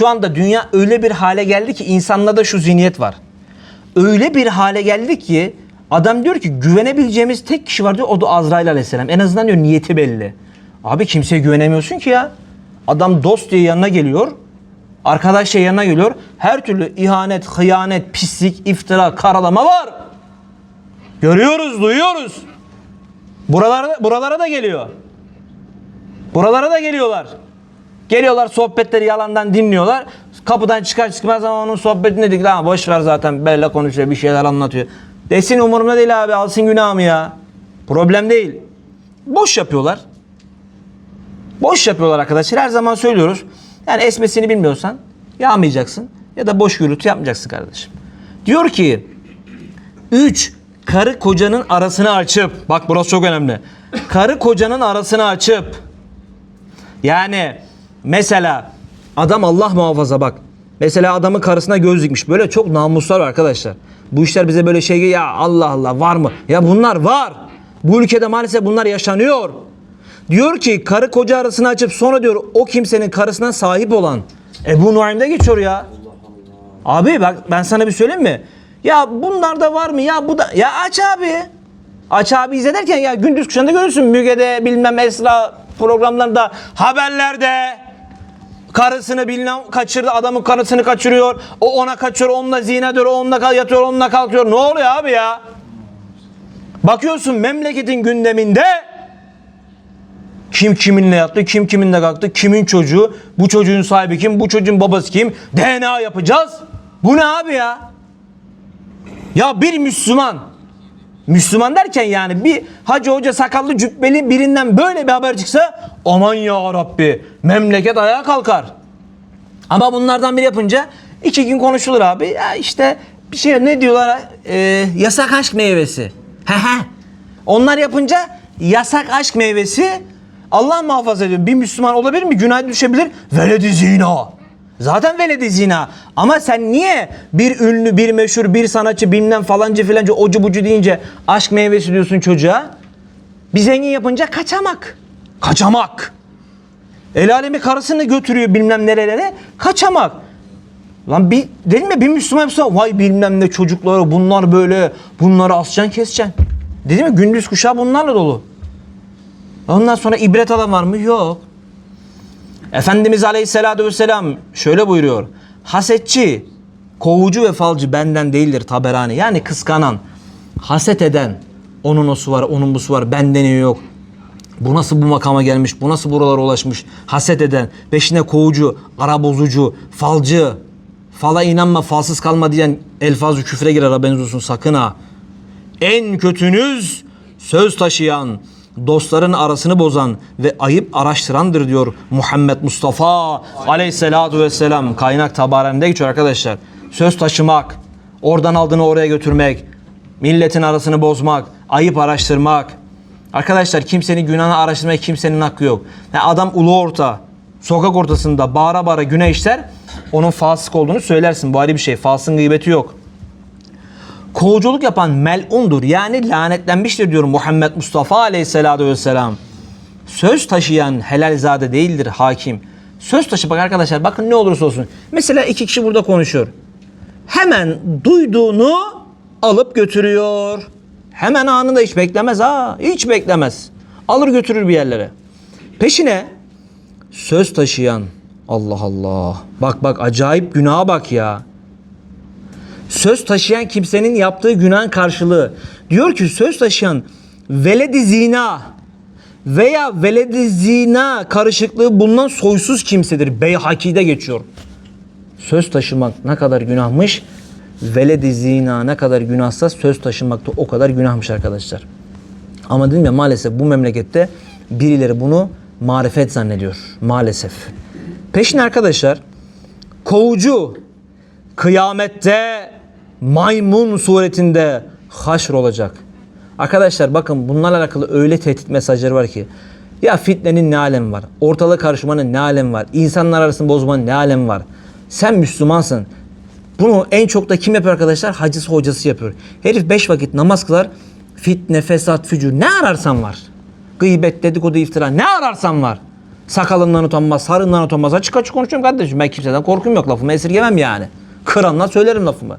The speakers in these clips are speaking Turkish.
şu anda dünya öyle bir hale geldi ki insanlarda şu zihniyet var. Öyle bir hale geldi ki adam diyor ki güvenebileceğimiz tek kişi var diyor o da Azrail aleyhisselam. En azından diyor niyeti belli. Abi kimseye güvenemiyorsun ki ya. Adam dost diye yanına geliyor. Arkadaş diye yanına geliyor. Her türlü ihanet, hıyanet, pislik, iftira, karalama var. Görüyoruz, duyuyoruz. Buralara, buralara da geliyor. Buralara da geliyorlar. Geliyorlar sohbetleri yalandan dinliyorlar. Kapıdan çıkar çıkmaz ama onun sohbetini dedik. Lan boş ver zaten böyle konuşuyor bir şeyler anlatıyor. Desin umurumda değil abi alsın günahımı ya. Problem değil. Boş yapıyorlar. Boş yapıyorlar arkadaşlar. Her zaman söylüyoruz. Yani esmesini bilmiyorsan yağmayacaksın ya da boş gürültü yapmayacaksın kardeşim. Diyor ki 3. Karı kocanın arasını açıp bak burası çok önemli. Karı kocanın arasını açıp yani mesela adam Allah muhafaza bak. Mesela adamın karısına göz dikmiş. Böyle çok namuslar var arkadaşlar. Bu işler bize böyle şey ya Allah Allah var mı? Ya bunlar var. Bu ülkede maalesef bunlar yaşanıyor. Diyor ki karı koca arasını açıp sonra diyor o kimsenin karısına sahip olan Ebu Nuaym'de geçiyor ya. Abi bak ben sana bir söyleyeyim mi? Ya bunlar da var mı? Ya bu da ya aç abi. Aç abi izlerken ya gündüz kuşağında görürsün Müge'de bilmem Esra programlarında haberlerde karısını bilmem kaçırdı adamın karısını kaçırıyor. O ona kaçıyor onunla zina diyor onunla yatıyor onunla kalkıyor. Ne oluyor abi ya? Bakıyorsun memleketin gündeminde kim kiminle yattı, kim kiminle kalktı, kimin çocuğu, bu çocuğun sahibi kim, bu çocuğun babası kim, DNA yapacağız. Bu ne abi ya? Ya bir Müslüman, Müslüman derken yani bir hacı hoca sakallı cübbeli birinden böyle bir haber çıksa aman ya Rabbi memleket ayağa kalkar. Ama bunlardan biri yapınca iki gün konuşulur abi. Ya işte bir şey ne diyorlar? Ee, yasak aşk meyvesi. Hehe. Onlar yapınca yasak aşk meyvesi Allah muhafaza ediyor. Bir Müslüman olabilir mi? Günah düşebilir. Veledi zina. Zaten veledi zina. Ama sen niye bir ünlü, bir meşhur, bir sanatçı, bilmem falancı filanca, ocu bucu deyince aşk meyvesi diyorsun çocuğa? Bir zengin yapınca kaçamak. Kaçamak. El alemi karısını götürüyor bilmem nerelere. Kaçamak. Lan bir değil mi bir Müslüman yapsa vay bilmem ne çocukları bunlar böyle bunları asacaksın keseceksin. Değil mi? Gündüz kuşağı bunlarla dolu. Ondan sonra ibret alan var mı? Yok. Efendimiz Aleyhisselatü Vesselam şöyle buyuruyor. Hasetçi, kovucu ve falcı benden değildir taberani. Yani kıskanan, haset eden, onun o su var, onun bu su var, benden iyi yok. Bu nasıl bu makama gelmiş, bu nasıl buralara ulaşmış, haset eden, peşine kovucu, ara bozucu, falcı, fala inanma, falsız kalma diyen elfazı küfre girer haberiniz olsun sakın ha. En kötünüz söz taşıyan, dostların arasını bozan ve ayıp araştırandır diyor Muhammed Mustafa aleyhissalatu vesselam. Kaynak tabarende geçiyor arkadaşlar. Söz taşımak, oradan aldığını oraya götürmek, milletin arasını bozmak, ayıp araştırmak. Arkadaşlar kimsenin günahını araştırmaya kimsenin hakkı yok. Yani adam ulu orta, sokak ortasında bağıra bağıra günah işler, onun fasık olduğunu söylersin. Bu ayrı bir şey. Fasın gıybeti yok kovuculuk yapan melundur. Yani lanetlenmiştir diyor Muhammed Mustafa aleyhissalatu vesselam. Söz taşıyan helalzade değildir hakim. Söz taşı bak arkadaşlar bakın ne olursa olsun. Mesela iki kişi burada konuşuyor. Hemen duyduğunu alıp götürüyor. Hemen anında hiç beklemez ha. Hiç beklemez. Alır götürür bir yerlere. Peşine söz taşıyan Allah Allah. Bak bak acayip günaha bak ya söz taşıyan kimsenin yaptığı günah karşılığı. Diyor ki söz taşıyan veledi zina veya veledi zina karışıklığı bulunan soysuz kimsedir. Beyhaki'de geçiyor. Söz taşımak ne kadar günahmış, veledi zina ne kadar günahsa söz taşımak da o kadar günahmış arkadaşlar. Ama dedim ya maalesef bu memlekette birileri bunu marifet zannediyor. Maalesef. Peşin arkadaşlar kovucu kıyamette maymun suretinde haşr olacak. Arkadaşlar bakın bunlarla alakalı öyle tehdit mesajları var ki ya fitnenin ne alemi var? Ortalığı karışmanın ne alemi var? İnsanlar arasını bozmanın ne alemi var? Sen Müslümansın. Bunu en çok da kim yapıyor arkadaşlar? Hacısı hocası yapıyor. Herif beş vakit namaz kılar. Fitne, fesat, fücur ne ararsan var. Gıybet, dedikodu, iftira ne ararsan var. Sakalından utanmaz, sarından utanmaz. Açık açık konuşuyorum kardeşim. Ben kimseden korkum yok. Lafımı esirgemem yani. Kıranla söylerim lafımı.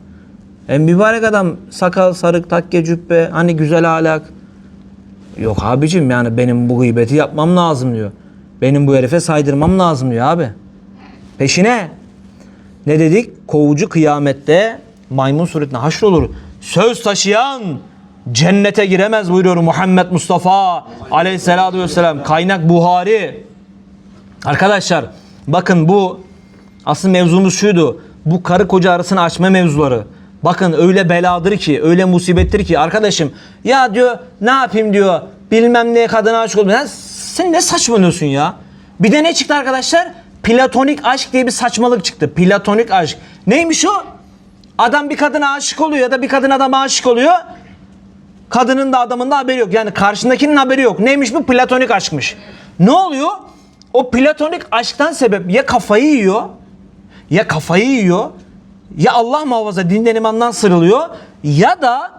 E mübarek adam sakal, sarık, takke, cübbe, hani güzel ahlak. Yok abicim yani benim bu gıybeti yapmam lazım diyor. Benim bu herife saydırmam lazım diyor abi. Peşine ne dedik? Kovucu kıyamette maymun suretine haşrolur. Söz taşıyan cennete giremez buyuruyor Muhammed Mustafa aleyhissalatu vesselam. Kaynak Buhari. Arkadaşlar bakın bu asıl mevzumuz şuydu. Bu karı koca arasını açma mevzuları. Bakın öyle beladır ki, öyle musibettir ki arkadaşım ya diyor ne yapayım diyor bilmem ne kadına aşık oldum. Sen, sen ne saçmalıyorsun ya? Bir de ne çıktı arkadaşlar? Platonik aşk diye bir saçmalık çıktı. Platonik aşk. Neymiş o? Adam bir kadına aşık oluyor ya da bir kadın adama aşık oluyor. Kadının da adamın da haberi yok. Yani karşındakinin haberi yok. Neymiş bu? Platonik aşkmış. Ne oluyor? O platonik aşktan sebep ya kafayı yiyor ya kafayı yiyor ya Allah muhafaza dinden imandan sırılıyor ya da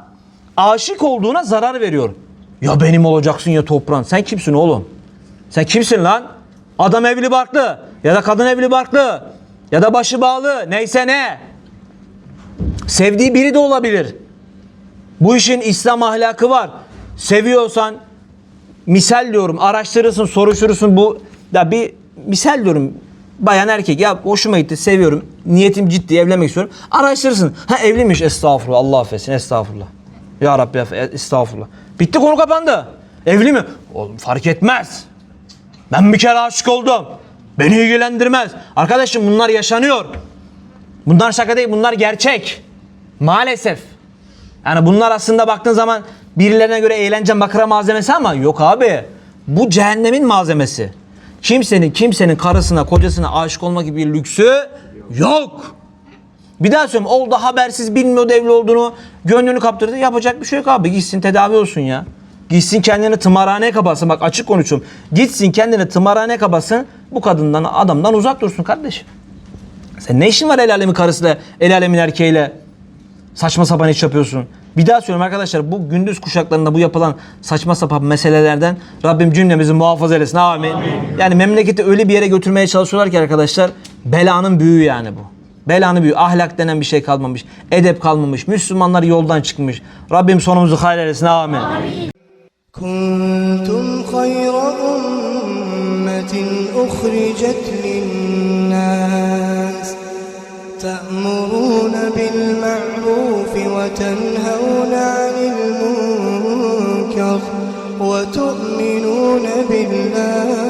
aşık olduğuna zarar veriyor. Ya benim olacaksın ya toprağın. Sen kimsin oğlum? Sen kimsin lan? Adam evli barklı ya da kadın evli barklı ya da başı bağlı neyse ne. Sevdiği biri de olabilir. Bu işin İslam ahlakı var. Seviyorsan misal diyorum araştırırsın soruşturursun bu ya bir misal diyorum bayan erkek ya hoşuma gitti seviyorum. Niyetim ciddi evlenmek istiyorum. Araştırırsın. Ha evliymiş estağfurullah. Allah affetsin estağfurullah. Ya Rabbi estağfurullah. Bitti konu kapandı. Evli mi? Oğlum fark etmez. Ben bir kere aşık oldum. Beni ilgilendirmez. Arkadaşım bunlar yaşanıyor. Bunlar şaka değil bunlar gerçek. Maalesef. Yani bunlar aslında baktığın zaman birilerine göre eğlence makara malzemesi ama yok abi. Bu cehennemin malzemesi. Kimsenin kimsenin karısına kocasına aşık olma gibi bir lüksü yok. Bir daha söyleyeyim oldu habersiz bilmiyordu evli olduğunu gönlünü kaptırdı yapacak bir şey yok abi gitsin tedavi olsun ya. Gitsin kendini tımarhaneye kapatsın bak açık konuşuyorum. Gitsin kendini tımarhaneye kapatsın bu kadından adamdan uzak dursun kardeşim. Sen ne işin var el alemin karısıyla el alemin erkeğiyle saçma sapan iş yapıyorsun. Bir daha söylüyorum arkadaşlar bu gündüz kuşaklarında bu yapılan saçma sapan meselelerden Rabbim cümlemizi muhafaza eylesin. Amin. Amin. Yani memleketi öyle bir yere götürmeye çalışıyorlar ki arkadaşlar belanın büyüğü yani bu. Belanı büyü. Ahlak denen bir şey kalmamış. Edep kalmamış. Müslümanlar yoldan çıkmış. Rabbim sonumuzu hayır eylesin. Amin. Kuntum hayra ummetin uhricet linnas te'muruna bil بالمعروف وتنهون عن المنكر وتؤمنون بالله.